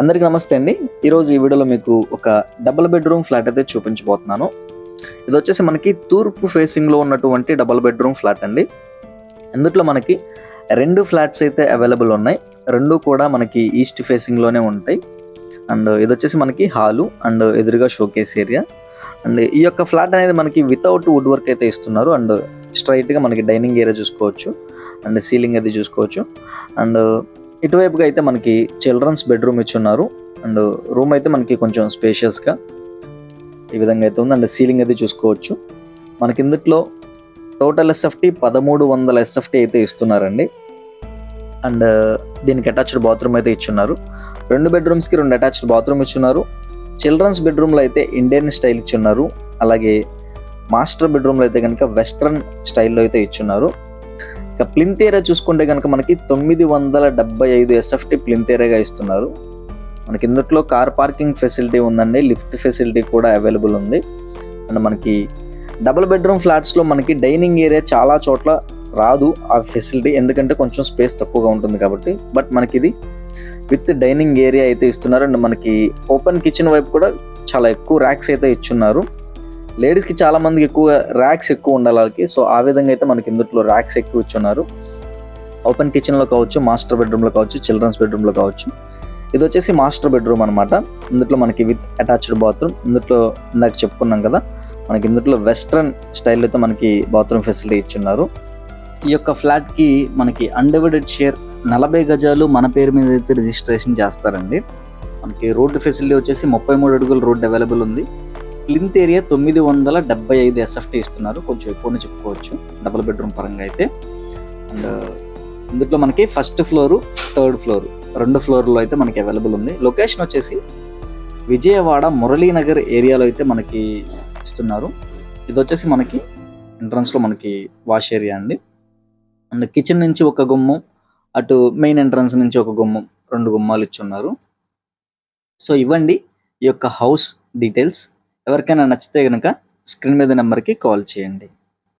అందరికీ నమస్తే అండి. ఈరోజు ఈ వీడియోలో మీకు ఒక డబుల్ బెడ్రూమ్ ఫ్లాట్ అయితే చూపించబోతున్నాను. ఇది వచ్చేసి మనకి తూర్పు ఫేసింగ్లో ఉన్నటువంటి డబుల్ బెడ్రూమ్ ఫ్లాట్ అండి. ఇందులో మనకి రెండు ఫ్లాట్స్ అయితే అవైలబుల్ ఉన్నాయి. రెండు కూడా మనకి ఈస్ట్ ఫేసింగ్లోనే ఉంటాయి. అండ్ ఇది వచ్చేసి మనకి హాలు అండ్ ఎదురుగా షోకేస్ ఏరియా అండ్ ఈ యొక్క ఫ్లాట్ అనేది మనకి వితౌట్ వుడ్ వర్క్ అయితే ఇస్తున్నారు. అండ్ స్ట్రైట్గా మనకి డైనింగ్ ఏరియా చూసుకోవచ్చు. అండ్ సీలింగ్ అది చూసుకోవచ్చు. అండ్ ఇటువైపుగా అయితే మనకి చిల్డ్రన్స్ బెడ్రూమ్ ఇచ్చున్నారు. అండ్ రూమ్ అయితే మనకి కొంచెం స్పేషియస్గా ఈ విధంగా అయితే ఉంది. అండ్ సీలింగ్ అయితే చూసుకోవచ్చు. మనకి ఇందుట్లో టోటల్ ఎస్ఎఫ్టీ పదమూడు వందల ఎస్ఎఫ్టీ అయితే ఇస్తున్నారండి. అండ్ దీనికి అటాచ్డ్ బాత్రూమ్ అయితే ఇచ్చున్నారు. రెండు బెడ్రూమ్స్కి రెండు అటాచ్డ్ బాత్రూమ్ ఇచ్చున్నారు. చిల్డ్రన్స్ బెడ్రూమ్లో అయితే ఇండియన్ స్టైల్ ఇచ్చున్నారు. అలాగే మాస్టర్ బెడ్రూమ్లో అయితే కనుక వెస్ట్రన్ స్టైల్లో అయితే ఇచ్చున్నారు. ఇక ప్లింతేరా చూసుకుంటే కనుక మనకి తొమ్మిది వందల డెబ్బై ఐదు ఎస్ఎఫ్టీ ప్లింతేరాగా ఇస్తున్నారు. మనకి ఇందులో కార్ పార్కింగ్ ఫెసిలిటీ ఉందండి లిఫ్ట్ ఫెసిలిటీ కూడా అవైలబుల్ ఉంది. అండ్ మనకి డబుల్ బెడ్రూమ్ ఫ్లాట్స్లో మనకి డైనింగ్ ఏరియా చాలా చోట్ల రాదు ఆ ఫెసిలిటీ ఎందుకంటే కొంచెం స్పేస్ తక్కువగా ఉంటుంది కాబట్టి. బట్ మనకి ఇది విత్ డైనింగ్ ఏరియా అయితే ఇస్తున్నారు. అండ్ మనకి ఓపెన్ కిచెన్ వైపు కూడా చాలా ఎక్కువ ర్యాక్స్ అయితే ఇచ్చున్నారు. లేడీస్కి చాలా మందికి ఎక్కువ ర్యాక్స్ ఎక్కువ ఉండాలి వాళ్ళకి. సో ఆ విధంగా అయితే మనకి ఇందులో ర్యాక్స్ ఎక్కువ ఇచ్చున్నారు ఓపెన్ కిచెన్లో కావచ్చు మాస్టర్ బెడ్రూమ్లో కావచ్చు చిల్డ్రన్స్ బెడ్రూమ్లో కావచ్చు. ఇది వచ్చేసి మాస్టర్ బెడ్రూమ్ అనమాట ఇందులో మనకి విత్ అటాచ్డ్ బాత్రూమ్. ఇందులో ఇందాక చెప్పుకున్నాం కదా మనకి ఇందులో వెస్ట్రన్ స్టైల్ అయితే మనకి బాత్రూమ్ ఫెసిలిటీ ఇచ్చున్నారు. ఈ యొక్క ఫ్లాట్కి మనకి అన్డివైడెడ్ షేర్ నలభై గజాలు మన పేరు మీద అయితే రిజిస్ట్రేషన్ చేస్తారండి. మనకి రోడ్డు ఫెసిలిటీ వచ్చేసి ముప్పై మూడు అడుగుల రోడ్డు అవైలబుల్ ఉంది. లింత్ ఏరియా తొమ్మిది వందల డెబ్బై ఐదు ఎస్ఎఫ్టీ ఇస్తున్నారు. కొంచెం ఎక్కువనే చెప్పుకోవచ్చు. డబుల్ బెడ్రూమ్ పరంగా అయితే. అండ్ uh, ఇందులో మనకి ఫస్ట్ ఫ్లోరు థర్డ్ ఫ్లోర్ రెండు ఫ్లోర్లో అయితే మనకి అవైలబుల్ ఉంది. లొకేషన్ వచ్చేసి విజయవాడ మురళీనగర్ ఏరియాలో అయితే మనకి ఇస్తున్నారు. ఇది వచ్చేసి మనకి ఎంట్రన్స్లో మనకి వాష్ ఏరియా అండి. అండ్ కిచెన్ నుంచి ఒక గుమ్మం అటు మెయిన్ ఎంట్రన్స్ నుంచి ఒక గుమ్మం రెండు గుమ్మాలు ఇచ్చున్నారు సో ఇవ్వండి ఈ యొక్క హౌస్ డీటెయిల్స్ ఎవరికైనా నచ్చితే కనుక స్క్రీన్ మీద నెంబర్కి కాల్ చేయండి.